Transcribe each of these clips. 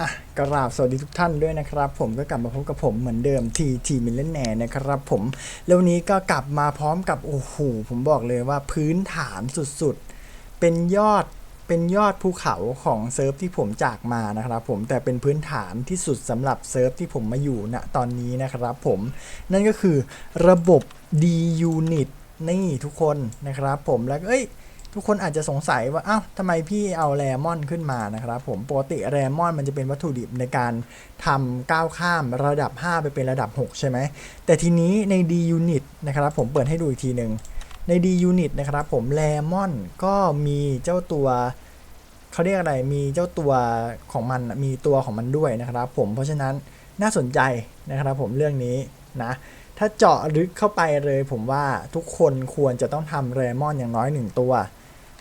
อะกราบสวัสดีทุกท่านด้วยนะครับ ผมก็กลับมาพบกับผมเหมือนเดิมทีทีมิลเลนแนนะครับผมแล้ววันนี้ก็กลับมาพร้อมกับ โอ้โห ผมบอกเลยว่าพื้นฐานสุดๆ เป็นยอดเป็นยอดภูเขาของเซิร์ฟที่ผมจากมานะครับผมแต่เป็นพื้นฐานที่สุดสำหรับเซิร์ฟที่ผมมาอยู่ณตอนนี้นะครับผมนั่นก็คือระบบ D Unit นี่ทุกคนนะครับผมแล้วก็เอ้ย ทุกคนอาจจะสงสัยว่าอ้าวทำไมพี่เอาแรมอนขึ้นมานะครับผมปกติแรมอนมันจะเป็นวัตถุดิบในการทำก้าวข้ามระดับ 5 ไปเป็นระดับ 6 ใช่ไหม แต่ทีนี้ใน D Unit นะครับผมเปิดให้ดูอีกทีหนึ่งใน D Unit นะครับผมแรมอนก็มีเจ้าตัวเขาเรียกอะไรมีเจ้าตัวของมันมีตัวของมันด้วยนะครับผมเพราะฉะนั้นน่าสนใจนะครับผมเรื่องนี้นะถ้าเจาะลึกเข้าไปเลยผมว่าทุกคนควรจะต้องทำแรมอนอย่างน้อยหนึ่งตัว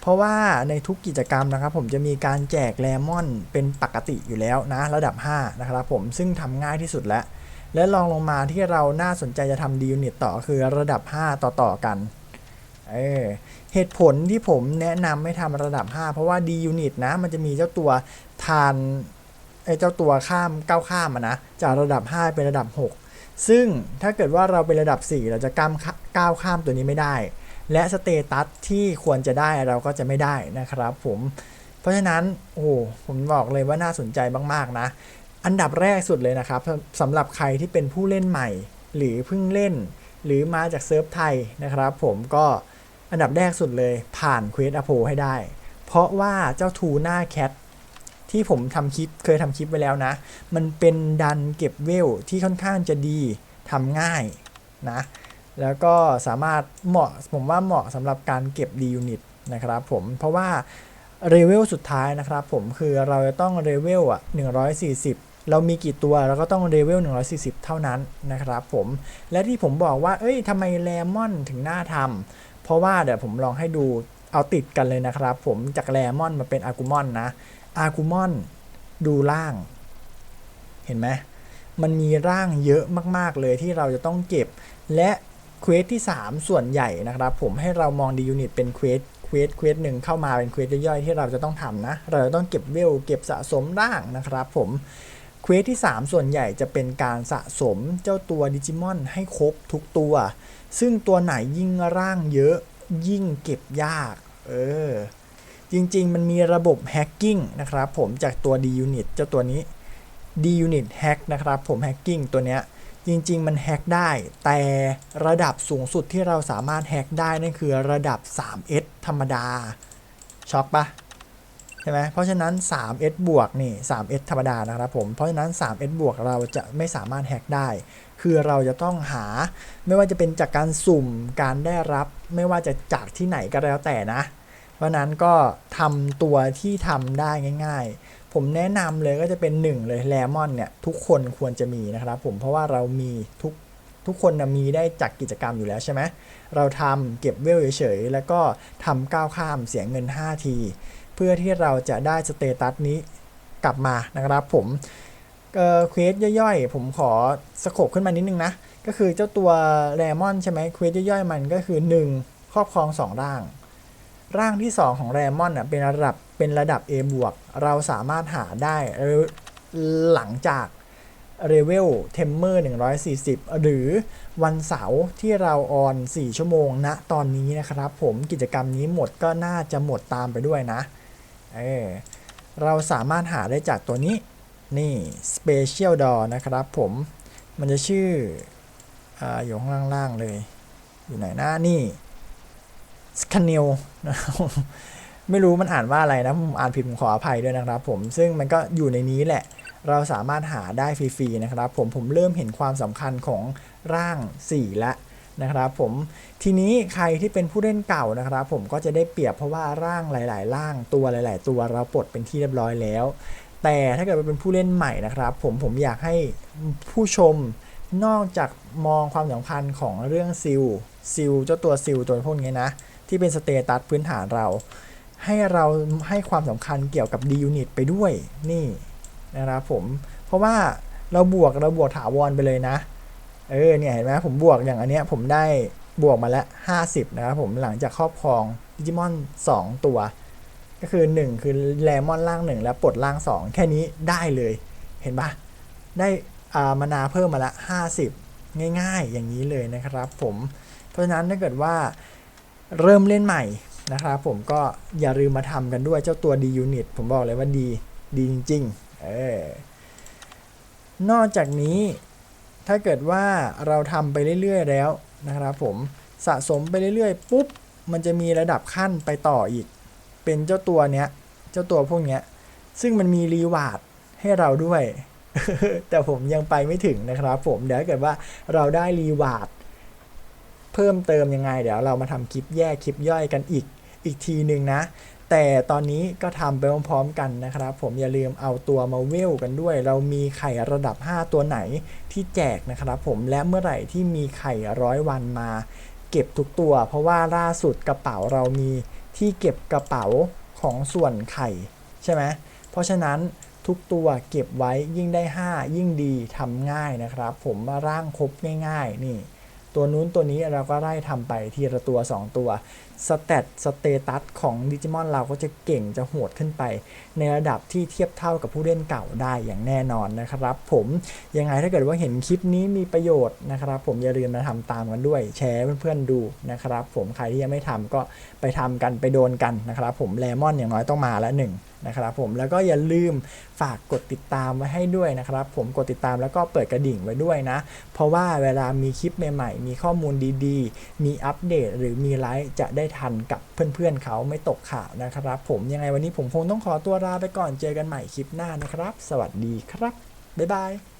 เพราะว่าในทุกกิจกรรมนะครับ ผมจะมีการแจกแรมอนเป็นปกติอยู่แล้วนะระดับ 5 นะครับผมซึ่งทำง่ายที่สุดแล้ว และลองลงมาที่เราน่าสนใจจะทำดียูนิตต่อคือระดับ5ต่อต่อๆกันเออเหตุผลที่ผมแนะนำไม่ทำระดับ 5 เพราะว่าดียูนิตนะมันจะมีเจ้าตัวทานไอ้เจ้าตัวข้ามก้าวข้ามอะนะจากระดับ 5 เป็นระดับ 6 ซึ่งถ้าเกิดว่าเราเป็นระดับ 4 เราจะก้ามก้าวข้ามตัวนี้ไม่ได้ และสเตตัสที่ควรจะได้เราก็จะไม่ได้นะครับผม เพราะฉะนั้นโอ้ผมบอกเลยว่าน่าสนใจมากๆนะ อันดับแรกสุดเลยนะครับสำหรับใครที่เป็นผู้เล่นใหม่ หรือเพิ่งเล่น หรือมาจากเซิร์ฟไทยนะครับผมก็อันดับแรกสุดเลยผ่านเควสอโพให้ได้ เพราะว่าเจ้าทูน่าแคทที่ผมทำคลิปเคยทำคลิปไว้แล้วนะ มันเป็นดันเก็บเวลที่ค่อนข้างจะดีทำง่ายนะ แล้วก็สามารถเหมาะผมว่าเหมาะสำหรับการเก็บ D unit นะครับผมเพราะว่าเรเวลสุดท้ายนะครับผมคือเราจะต้องเรเวลอะ140 เรามีกี่ตัวเราก็ต้องเรเวล140 เท่านั้นนะครับผมและที่ผมบอกว่า เอ้ยทำไมแรมอนถึงน่าทำเพราะว่าเดี๋ยวผมลองให้ดูเอาติดกันเลยนะครับผมจากแรมอนมาเป็นอากูมอนนะอากูมอนดูล่าง เห็นไหมมันมีร่างเยอะมาก ๆ เลยที่เราจะต้องเก็บ และ เควสที่ 3 ส่วนใหญ่นะครับ ผมให้เรามองดียูนิตเป็นเควสเควสเควสหนึ่งเข้ามาเป็นเควสย่อยๆที่เราจะต้องทำนะ เราจะต้องเก็บเวลเก็บสะสมร่างนะครับ ผมเควสที่ 3 ส่วนใหญ่จะเป็นการสะสมเจ้าตัวดิจิมอนให้ครบทุกตัว ซึ่งตัวไหนยิ่งร่างเยอะยิ่งเก็บยาก เออ จริงๆ มันมีระบบแฮกกิ้งนะครับผมจากตัว D Unit เจ้าตัวนี้ D Unit Hack นะครับผมแฮกกิ้งตัวเนี้ย จริง ๆ มันแฮกได้ แต่ระดับสูงสุดที่เราสามารถแฮกได้นั่นคือระดับ 3S ธรรมดา ช็อกปะใช่ไหมเพราะฉะนั้น 3S บวกนี่ 3S ธรรมดานะครับผม เพราะฉะนั้น 3S บวกเราจะไม่สามารถแฮกได้ คือเราจะต้องหาไม่ว่าจะเป็นจากการสุ่มการได้รับ ไม่ว่าจะจากที่ไหนก็แล้วแต่นะ เพราะนั้นก็ทำตัวที่ทำได้ง่าย ๆ ผมแนะนำเลยก็จะเป็นหนึ่งเลยแลมอนเนี่ยทุกคนควรจะมีนะครับผมเพราะว่าเรามีทุกทุกคนนะมีได้จากกิจกรรมอยู่แล้วใช่ไหมเราทำเก็บเวลเฉยๆแล้วก็ทำก้าวข้ามเสียเงิน 5 ที เพื่อที่เราจะได้สเตตัสนี้กลับมานะครับผมเอ่อเควสย่อยๆ ผมขอสโคบขึ้นมานิดนึงนะ ก็คือเจ้าตัวแรมอนใช่ไหมเควสย่อยๆ มันก็คือ 1 ครอบครอง 2 ร่าง ร่างที่ 2 ของแรมอนอะเป็นระดับ เป็นระดับ A บวกเราสามารถหาได้หลังจากเรเวลเทมเมอร์140 หรือวันเสาร์ที่เราออน 4 ชั่วโมงณตอนนี้นะครับ ผมกิจกรรมนี้หมดก็น่าจะหมดตามไปด้วยนะ เออเราสามารถหาได้จากตัวนี้ นี่ Special Door นะครับผมมันจะชื่อออยู่ข้างล่างๆเลย อยู่ไหนหน้านี่สค n น l นะครับ ไม่รู้มันอ่านว่าอะไรนะผมอ่านผิดผมขออภัยด้วยนะครับ ผมซึ่งมันก็อยู่ในนี้แหละ เราสามารถหาได้ฟรีๆนะครับ ผมผมเริ่มเห็นความสำคัญของร่าง 4 แล้วนะครับผมทีนี้ใครที่เป็นผู้เล่นเก่านะครับ ผมก็จะได้เปรียบเพราะว่าร่างหลาย ๆ ร่างตัวหลาย ๆ ตัวเราปลดเป็นที่เรียบร้อยแล้ว แต่ถ้าเกิดเป็นผู้เล่นใหม่นะครับ ผมผมอยากให้ผู้ชมนอกจากมองความสำคัญของเรื่องซิลซิลเจ้าตัวซิลตัวพวกนี้นะ ที่เป็นสเตตัสพื้นฐานเรา ให้เราให้ความสำคัญเกี่ยวกับ D unit ไปด้วยนี่นะครับผม เพราะว่าเราบวกเราบวกถาวรไปเลยนะ เออเนี่ยเห็นไหมผมบวกอย่างอันเนี้ยผมได้บวกมาแล้ว 50 นะครับผมหลังจากครอบครองดิจิมอน 2 ตัว ก็คือ 1 คือแลมอนล่าง 1 แล้วปลดล่าง 2 แค่นี้ได้เลยเห็นปะได้อามานาเพิ่มมาละ 50 ง่ายๆ อย่างนี้เลยนะครับผมเพราะฉะนั้นถ้าเกิดว่าเริ่มเล่นใหม่ นะครับผมก็อย่าลืมมาทำกันด้วยเจ้าตัวดียูนิตผมบอกเลยว่าดีดีจริงๆเออนอกจากนี้ถ้าเกิดว่าเราทำไปเรื่อย ๆ แล้วนะครับผมสะสมไปเรื่อยๆปุ๊บมันจะมีระดับขั้นไปต่ออีก เป็นเจ้าตัวเนี้ย เจ้าตัวพวกเนี้ย ซึ่งมันมีรีวาร์ดให้เราด้วย แต่ผมยังไปไม่ถึงนะครับผมเดี๋ยวเกิดว่าเราได้รีวาร์ดเพิ่มเติมยังไง เดี๋ยวเรามาทำคลิปแยกคลิปย่อยกันอีก อีกทีหนึ่งนะ แต่ตอนนี้ก็ทำไปพร้อมๆกันนะครับ ผมอย่าลืมเอาตัวมาเวลกันด้วย เรามีไข่ระดับ 5 ตัวไหนที่แจกนะครับผมและเมื่อไหร่ที่มีไข่ร้อยวันมา เก็บทุกตัว เพราะว่าล่าสุดกระเป๋าเรามีที่เก็บกระเป๋าของส่วนไข่ใช่ไหมเพราะฉะนั้นทุกตัวเก็บไว้ยิ่งได้ 5 ยิ่งดีทำง่ายนะครับ ผมมาร่างครบง่าย ๆ นี่ ตัวนู้นตัวนี้เราก็ไล่ทำไปทีละตัว 2 ตัว สเตตสเตตัสของดิจิมอนเราก็จะเก่งจะโหดขึ้นไป ในระดับที่เทียบเท่ากับผู้เล่นเก่าได้อย่างแน่นอนนะครับ ผมยังไงถ้าเกิดว่าเห็นคลิปนี้มีประโยชน์นะครับ ผมอย่าลืมมาทำตามกันด้วย แชร์เพื่อนๆดูนะครับ ผมใครที่ยังไม่ทำก็ไปทำกันไปโดนกันนะครับ ผมเลมอนอย่างน้อยต้องมาละหนึ่งนะครับผมแล้วก็อย่าลืมฝากกดติดตามไว้ให้ด้วยนะครับ ผมกดติดตามแล้วก็เปิดกระดิ่งไว้ด้วยนะ เพราะว่าเวลามีคลิปใหม่ๆมีข้อมูลดีๆ มีอัปเดตหรือมีไลฟ์จะได้ทันกับเพื่อนๆเขาไม่ตกข่าวนะครับ ผมยังไงวันนี้ผมคงต้องขอตัวลาไปก่อนเจอกันใหม่คลิปหน้านะครับ สวัสดีครับบ๊ายบาย